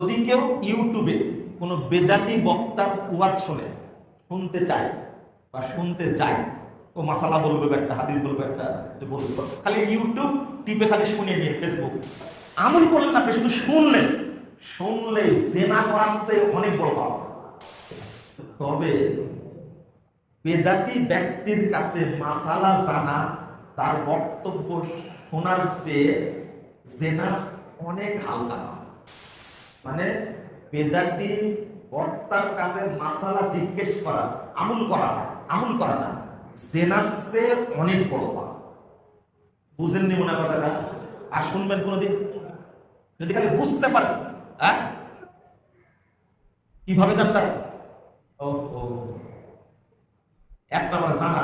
যদি কেউ ইউটিউবে কোনো বেদাতি বক্তার ওয়াজ শোনে, শুনতে চায় বা শুনতে যায়, ও মাসালা বলবে একটা হাদিস বলবে একটা বলবে, খালি ইউটিউব টিপে খালি শুনে নিয়ে ফেসবুক। আমল করলেন না শুধু শুনলেন। শুনলে জেনা করার চেয়ে অনেক বড় পাওয়া তবে বেদাতি ব্যক্তির কাছে মাসালা জানা, তার বক্তব্য শোনার চেয়ে জেনা অনেক হালকা। মানে বেদাতি বক্তার কাছে মাসালা জিজ্ঞেস করা, আমুল করা না, আমুল করা না। চেয়ে অনেক বড় পাপ। বুঝেননি মনে কথাটা? আর শুনবেন কোনোদিন? যদি খালি বুঝতে পারেন হ্যাঁ? কীভাবে ও এক নম্বর জানা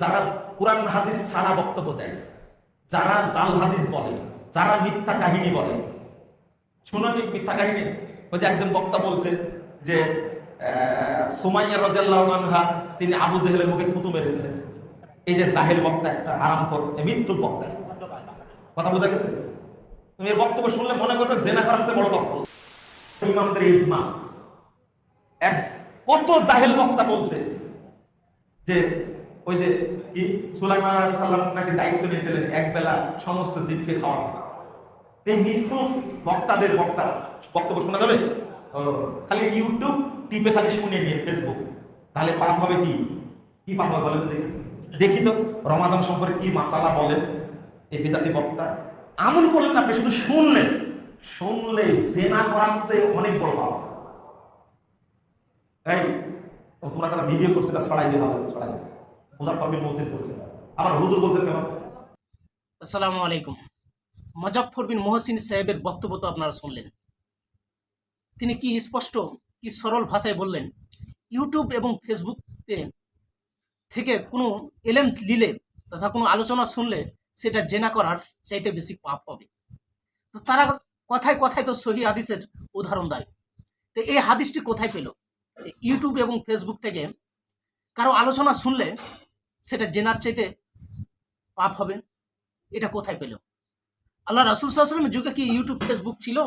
যারা কোরআন হাদিস সারা বক্তব্য দেয়, যারা জাল হাদিস বলে, যারা মিথ্যা কাহিনী বলে শুনানি মিথ্যা কাহিনী। ওই যে একজন বক্তা বলছে যে সুমাইয়া তিনি আবু মুখে থুতু মেরেছিলেন। এই যে জাহেল বক্তা একটা হারাম কর মৃত্যুর বক্তা। কথা বোঝা গেছে? তুমি এই বক্তব্য শুনলে মনে করবে জেনা করার চেয়ে বড় বক্তব্য। ইমামদের ইজমা। এক কত জাহেল বক্তা বলছে যে, ওই যে কি, সুলাইমান নাকি দায়িত্ব নিয়েছিলেন এক বেলা সমস্ত জীবকে খাওয়ানো এই মৃত্যু বক্তাদের বক্তা। বক্তব্য শোনা যাবে? খালি ইউটিউব টিপে খালি শুনে নিয়ে ফেসবুক তাহলে পাপ হবে কি? কি পাপ হবে বলেন দেখি। দেখি তো রমাদান সম্পর্কে কি মাসালা বলেন? এই বিদাতি বক্তা। আমল করলেন না আপনি শুধু শুনলেন। শুনলে জেনা করার চেয়ে অনেক বড় পাপ। এই তোমরা যারা ভিডিও করছে তা ছড়াই দিয়ে ভালো ছড়াই মুজাফর মহসিন বলছে আবার হুজুর বলছেন কেন? আসসালামু আলাইকুম। মজাফর বিন মোহসিন সাহেবের বক্তব্য তো আপনারা শুনলেন। তিনি কি স্পষ্ট, কি সরল ভাষায় বললেন, ইউটিউব এবং ফেসবুকে থেকে কোনো এলেমস লিলে তথা কোনো আলোচনা শুনলে সেটা জেনা করার চাইতে বেশি পাপ হবে। তো তারা কথায় কথায় তো সহি হাদিসের উদাহরণ দেয়। তো এই হাদিসটি কোথায় পেল? ইউটিউব এবং ফেসবুক থেকে কারও আলোচনা শুনলে সেটা জেনার চাইতে পাপ হবে, এটা কোথায় পেল? আল্লাহ রাসুল সাল্লামের যুগে কি ইউটিউব ফেসবুক ছিল?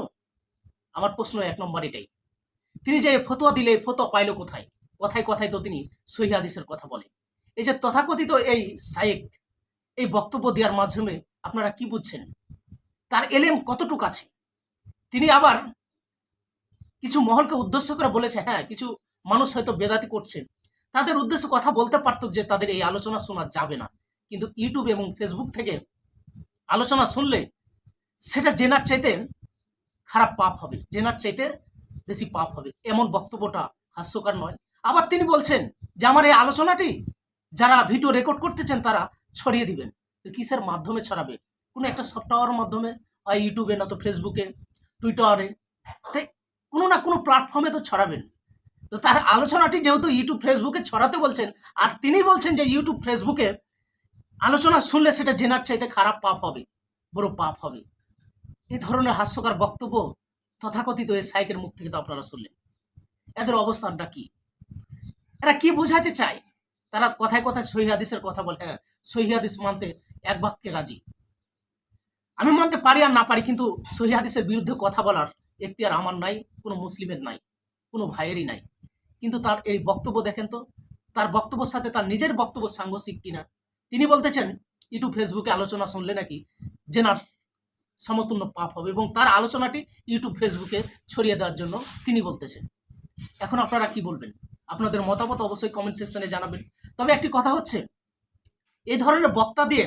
আমার প্রশ্ন এক নম্বর এটাই। তিনি যে ফতোয়া দিলে, ফতোয়া পাইলো কোথায়? কথায় কথায় তো তিনি সহি হাদিসের কথা বলে এই যে তথাকথিত এই সাইক এই বক্তব্য দেওয়ার মাধ্যমে আপনারা কি বুঝছেন? তার এলেম কতটুক আছে? তিনি আবার কিছু মহলকে উদ্দেশ্য করে বলেছে হ্যাঁ কিছু মানুষ হয়তো বেদাতি করছে। তাদের উদ্দেশ্য কথা বলতে পারত যে তাদের এই আলোচনা শোনা যাবে না। কিন্তু ইউটিউব এবং ফেসবুক থেকে আলোচনা শুনলে সেটা জেনার চাইতে খারাপ পাপ হবে, জেনার চাইতে বেশি পাপ হবে। এমন বক্তব্যটা হাস্যকর নয়। আবার তিনি বলছেন যে, আমার এই আলোচনাটি যারা ভিডিও রেকর্ড করতেছেন তারা ছড়িয়ে দিবেন। তো কিসের মাধ্যমে ছড়াবে? কোনো একটা সফটওয়্যারের মাধ্যমে, হয় ইউটিউবে না তো ফেসবুকে, টুইটারে তাই কোনো না কোনো প্ল্যাটফর্মে তো ছড়াবেন। তো তার আলোচনাটি যেহেতু ইউটিউব, ফেসবুকে ছড়াতে বলছেন, আর তিনি বলছেন যে, ইউটিউব, ফেসবুকে আলোচনা শুনলে সেটা জেনার চাইতে খারাপ পাপ হবে, বড় পাপ হবে। এই ধরনের হাস্যকর বক্তব্য তথাকথিত এই সাইকের মুখ থেকে তো আপনারা শুনলেন। এদের অবস্থানটা কি? এরা কি বোঝাতে চায়? তারা কথায় কথায় সহি হাদিসের কথা বলে হ্যাঁ সহি হাদিস মানতে এক বাক্যে রাজি। আমি মানতে পারি আর না পারি, কিন্তু সহি হাদিসের বিরুদ্ধে কথা বলার এখতিয়ার আমার নাই, কোনো মুসলিমের নাই, কোনো ভাইয়েরই নাই। কিন্তু তার এই বক্তব্য দেখেন তো, তার বক্তব্যের সাথে তার নিজের বক্তব্য সাংঘর্ষিক কিনা? তিনি বলতেছেন, ইউটিউব, ফেসবুকে আলোচনা শুনলে নাকি জেনার সমতুল্য পাপ হবে এবং তার আলোচনাটি ইউটিউব, ফেসবুকে ছড়িয়ে দেওয়ার জন্য তিনি বলতেছেন। এখন আপনারা কি বলবেন? আপনাদের মতামত অবশ্যই কমেন্ট সেকশনে জানাবেন। তবে একটি কথা হচ্ছে এই ধরনের বক্তা দিয়ে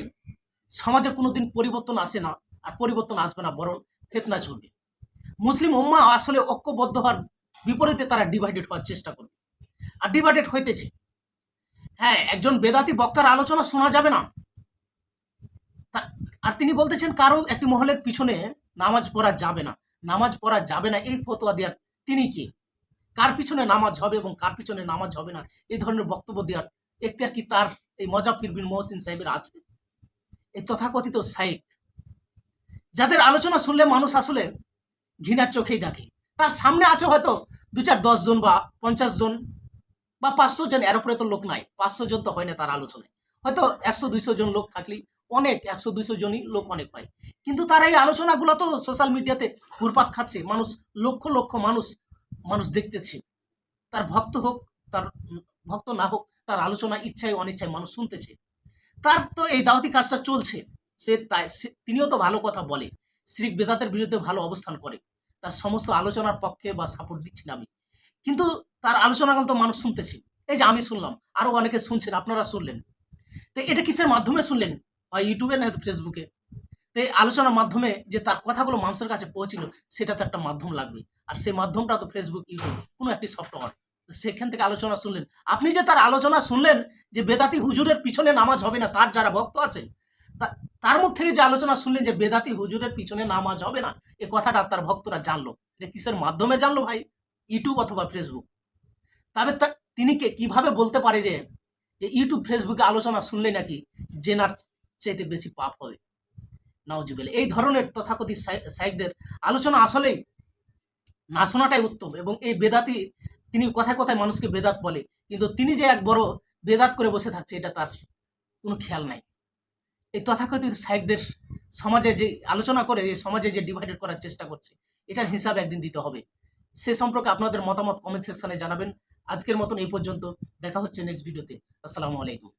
সমাজে কোনো দিন পরিবর্তন আসে না আর পরিবর্তন আসবে না, বরং ফেতনা চলবে মুসলিম উম্মা আসলে ঐক্যবদ্ধ হওয়ার বিপরীতে তারা ডিভাইডেড হওয়ার চেষ্টা করবে। আর ডিভাইডেড হইতেছে। হ্যাঁ একজন বেদাতি বক্তার আলোচনা শোনা যাবে না আর তিনি বলতেছেন, কারও একটি মহলের পিছনে নামাজ পড়া যাবে না। নামাজ পড়া যাবে না, এই ফতোয়া দেওয়ার তিনি কি? কার পিছনে নামাজ হবে এবং কার পিছনে নামাজ হবে না? এই ধরনের বক্তব্য দেওয়ার এখতিয়ার কি তার এই মজাফির বিন মহসিন সাহেবের আছে? এই তথাকথিত সাইক যাদের আলোচনা শুনলে মানুষ আসলে ঘৃণার চোখেই দেখে। তার সামনে আছে হয়তো দু চার দশ জন বা পঞ্চাশ জন বা পাঁচশো জন এর উপরে তো লোক নাই, পাঁচশো জন তো হয় না তার আলোচনায়। হয়তো একশো, দুইশো জন লোক থাকলেই অনেক, একশো, দুইশো জনই লোক অনেক হয়। কিন্তু তার এই আলোচনাগুলো তো সোশ্যাল মিডিয়াতে ঘুরপাক খাচ্ছে, মানুষ, লক্ষ লক্ষ মানুষ মানুষ দেখতেছে। তার ভক্ত হোক, তার ভক্ত না হোক, তার আলোচনা ইচ্ছায়, অনিচ্ছায় মানুষ শুনতেছে। তার তো এই দাওয়াতি কাজটা চলছে। সে তাই তিনিও তো ভালো কথা বলে। শ্রী বেদাতের বিরুদ্ধে ভালো অবস্থান করে। তার সমস্ত আলোচনার পক্ষে বা সাপোর্ট দিচ্ছি না আমি। কিন্তু তার আলোচনাগুলো তো মানুষ শুনতেছে। এই যে আমি শুনলাম, আরও অনেকে শুনছেন, আপনারা শুনলেন। তো এটা কিসের মাধ্যমে শুনলেন? হয় ইউটিউবে না হয়তো ফেসবুকে। তো এই আলোচনার মাধ্যমে যে তার কথাগুলো মানুষের কাছে পৌঁছিল সেটা তো একটা মাধ্যম লাগবে। আর সেই মাধ্যমটা তো ফেসবুক, ইউটিউব, কোনো একটি সফটওয়্যার। সেখান থেকে আলোচনা শুনলেন। আপনি যে তার আলোচনা শুনলেন যে বেদাতি হুজুরের পিছনে নামাজ হবে না, তার যারা ভক্ত আছেন তার মুখ থেকে যে আলোচনা শুনলেন যে বেদাতি হুজুরের পিছনে নামাজ হবে না, এ কথাটা তার ভক্তরা জানলো। এটা কিসের মাধ্যমে জানলো ভাই? ইউটিউব অথবা ফেসবুক। তবে তিনি কে, কীভাবে বলতে পারে যে যে ইউটিউব, ফেসবুকে আলোচনা শুনলে নাকি জেনার চাইতে বেশি পাপ হবে। নাওজিবেল এই ধরনের তথাকথিত সাই- সাইকদের আলোচনা আসলেই না শোনাটাই উত্তম এবং এই বেদাতি তিনি কথায় কথায় মানুষকে বেদাত বলে, কিন্তু তিনি যে এক বড় বেদাত করে বসে থাকছে, এটা তার কোনো খেয়াল নাই। এই তথাকথিত সাইকদের সমাজে যে আলোচনা করে, এই সমাজে যে ডিভাইডেড করার চেষ্টা করছে, এটার হিসাব একদিন দিতে হবে। সে সম্পর্কে আপনাদের মতামত কমেন্ট সেকশনে জানাবেন। আজকের মতন এই পর্যন্ত। দেখা হচ্ছে নেক্সট ভিডিওতে আসসালামু আলাইকুম।